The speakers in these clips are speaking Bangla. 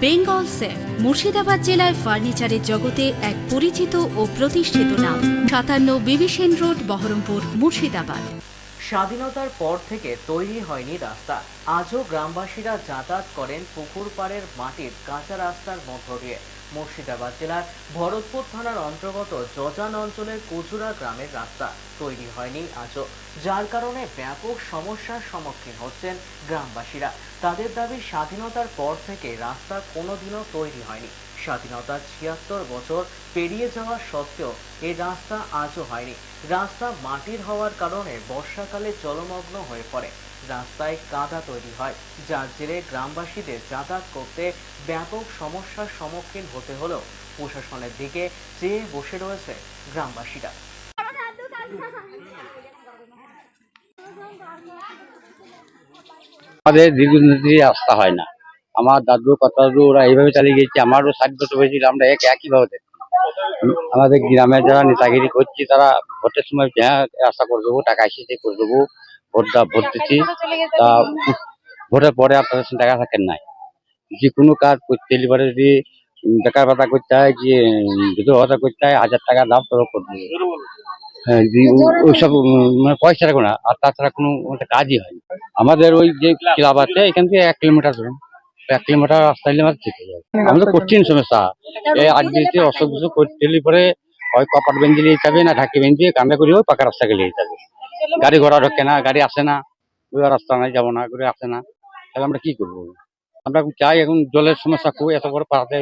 বেঙ্গল সেফ, মুর্শিদাবাদ জেলায় ফার্নিচারের জগতে এক পরিচিত ও প্রতিষ্ঠিত নাম। সাতান্ন বিবিসেন রোড, বহরমপুর, মুর্শিদাবাদ। স্বাধীনতার পর থেকে তৈরি হয়নি রাস্তা। আজও গ্রামবাসীরা যাতায়াত করেন পুকুর পাড়ের মাটির কাঁচা রাস্তার মধ্য দিয়ে। মুর্শিদাবাদ জেলার ভরতপুর থানার অন্তর্গত জজান অঞ্চলের কচুরা গ্রামের রাস্তা তৈরি হয়নি আজও। যার কারণে ব্যাপক সমস্যার সম্মুখীন হচ্ছেন গ্রামবাসীরা। তাদের দাবি স্বাধীনতার পর থেকে রাস্তা কোনোদিনও তৈরি হয়নি। স্বাধীনতার ছিয়াত্তর বছর পেরিয়ে যাওয়া সত্ত্বেও এই রাস্তা আজও হয়নি। রাস্তা মাটির হওয়ার কারণে বর্ষাকালে জলমগ্ন হয়ে পড়ে। রাস্তায় কাদা তৈরি হয়, যার জেরে গ্রামবাসীদের যাতায়াত করতে ব্যাপক সমস্যার সম্মুখীন হতে হলেও প্রশাসনের দিকে চেয়ে বসে রয়েছে গ্রামবাসীরা। আমাদের দীর্ঘদিন রাস্তা হয় না। আমার দাদু কথা দাদু ওরা এইভাবে চালিয়ে গেছে আমারও ষাট বছর হয়েছিল আমরা এক একইভাবে দেখি আমাদের গ্রামের যারা নেতাগিরি করছে তারা ভোটের সময় হ্যাঁ আশা করে দেবো টাকা এসেছে করে দেবো ভোট দা ভোট দিচ্ছি। তা ভোটের পরে আপনাদের সঙ্গে টাকা থাকেন নাই। যে কোনো কাজ করতে যদি বেকার ভাতা করতে হয় যে উম, বিধবা ভাতা করতে হয় হাজার টাকা দাম তবে করব হ্যাঁ ওইসব মানে পয়সা রাখো না। আর তাছাড়া কোনো কাজই হয় আমাদের ওই যে ক্লাব আছে এখান থেকে এক কিলোমিটার ধরুন এক কিলোমিটার রাস্তা হলে আমাদের ঠিক হয়ে যাবে। আমাদের কঠিন সমস্যা। এই আজ দিতে অসুখ বিসুখ করতে পরে হয় কপাট বেঞ্চে নিয়ে যাবে না ঢাকি বেঞ্চে কামড়া করে হোক পাকা রাস্তা গেলে যাবে। গাড়ি ঘোড়া ঢোকে না গাড়ি আসে না ওই রাস্তা নাই যাব না করে আসে না। তাহলে আমরা কি করব? আমরা এখন চাই এখন জলের সমস্যা খুব এত বড় পাড়াতে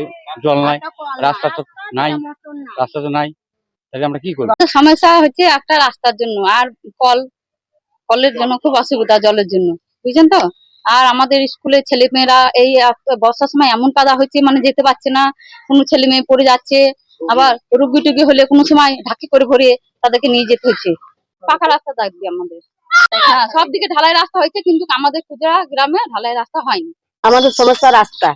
জল নাই রাস্তা তো নাই রাস্তা তো নাই তাহলে আমরা কি করব? সমস্যা হচ্ছে একটা রাস্তার জন্য আর কল কলের জন্য খুব অসুবিধা জলের জন্য। বুঝছেন তো? আর আমাদের স্কুলের ছেলে মেয়েরা এই বর্ষার সময় এমন কাদা হয়েছে মানে যেতে পারছে না। কোনো ছেলে মেয়ে পড়ে যাচ্ছে, আবার রুগী টুগি হলে কোনো সময় ঢাকি করে ভরে তাদেরকে নিয়ে যেতে হচ্ছে পাকা রাস্তা থাকবে আমাদের। হ্যাঁ সব দিকে ঢালাই রাস্তা হয়েছে, কিন্তু আমাদের খুচরা গ্রামে ঢালাই রাস্তা হয়নি। আমাদের সমস্যা রাস্তা।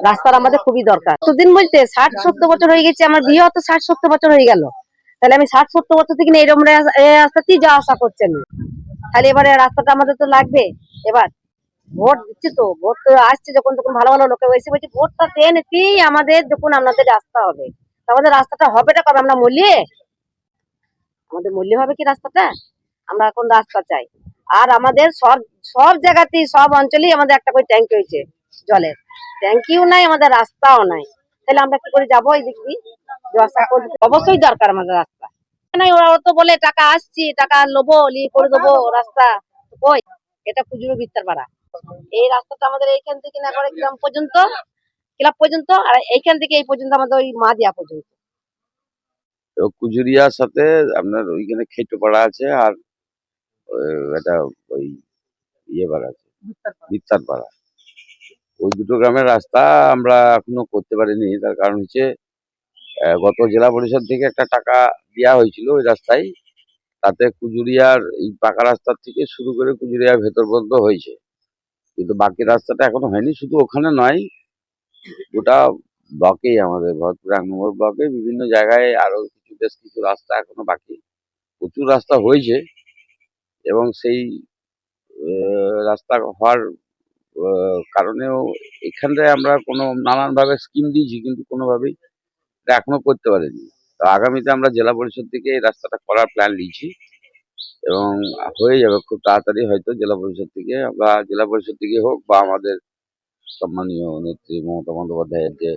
রাস্তার আমাদের খুবই দরকার। দুদিন বলতে ষাট সত্তর বছর হয়ে গেছে, আমার বিয়ে হতো ষাট সত্তর বছর হয়ে গেল। তাহলে আমি ষাট সত্তর বছর থেকে এরকম রাস্তাতেই যাওয়া আসা করছি আমি। তাহলে এবারে রাস্তাটা আমাদের তো লাগবে। এবার ভোট দিচ্ছি তো, ভোট তো আসছে যখন তখন ভালো ভালো লোকে এসে বলছে ভোটটা দিয়ে নিতেই আমাদের যখন আপনাদের রাস্তা হবে। আমাদের রাস্তাটা হবেটা কবে? আমরা মূল্যে আমাদের মূল্য হবে কি রাস্তাটা? আমরা এখন রাস্তা চাই? আর আমাদের সব সব জায়গাতেই, সব অঞ্চলেই আমাদের একটা করে ট্যাঙ্কি হয়েছে জলের। ট্যাঙ্কিও নাই, আমাদের রাস্তাও নাই। তাহলে আমরা কি করে যাব করতে অবশ্যই দরকার আমাদের রাস্তা। নাই, ওরা তো বলে টাকা আসছি, টাকা লোবো নিয়ে করে দেবো রাস্তা। কই? এটা পুজুরো বিস্তার পাড়া। এই রাস্তাটা আমাদের এইখান থেকে না করে গ্রাম পর্যন্ত ক্লাব পর্যন্ত আর এইখান থেকে এই পর্যন্ত আমাদের ওই মা দিয়া পর্যন্ত। তো কুজুরিয়ার সাথে আপনার ওইখানে খেটোপাড়া আছে আর এটা ওই ইয়ে পাড়া আছে। বিত্তার পাড়া ওই দুটো গ্রামের রাস্তা আমরা এখনও করতে পারিনি। তার কারণ হচ্ছে গত জেলা পরিষদ থেকে একটা টাকা দেওয়া হয়েছিল ওই রাস্তায়। তাতে কুজুরিয়ার এই পাকা রাস্তার থেকে শুরু করে কুজুরিয়ার ভেতর পর্যন্ত হয়েছে। কিন্তু বাকি রাস্তাটা এখনও হয়নি, শুধু ওখানে নয়, গোটা ব্লকেই আমাদের, ভরতপুর এক নম্বর ব্লকে বিভিন্ন জায়গায় আরও কিছু, বেশ কিছু রাস্তা এখনও বাকি। প্রচুর রাস্তা হয়েছে এবং সেই রাস্তা হওয়ার কারণেও এখানটায় আমরা কোনো নানানভাবে স্কিম দিয়েছি, কিন্তু কোনোভাবেই এটা এখনও করতে পারিনি। তো আগামীতে আমরা জেলা পরিষদ থেকে এই রাস্তাটা করার প্ল্যান নিয়েছি। এবং হয়ে যাবে খুব তাড়াতাড়ি হয়তো জেলা পরিষদ থেকে আমরা জেলা পরিষদ থেকে হোক বা আমাদের সম্মানীয় নেত্রী মমতা বন্দ্যোপাধ্যায়ের যে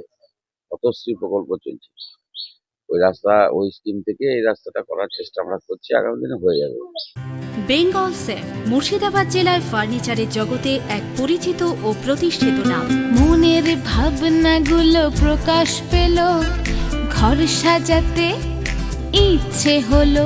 পথশ্রী প্রকল্প চলছে। ওই রাস্তা, ওই স্কিম থেকে এই রাস্তাটা করার চেষ্টা আমরা করছি, আগামী দিনে হয়ে যাবে। বেঙ্গল সেফ, মুর্শিদাবাদ জেলায় ফার্নিচারের জগতে এক পরিচিত ও প্রতিষ্ঠিত নাম। মনের ভাবনাগুলো প্রকাশ পেল, ঘর সাজাতে ইচ্ছে হলো।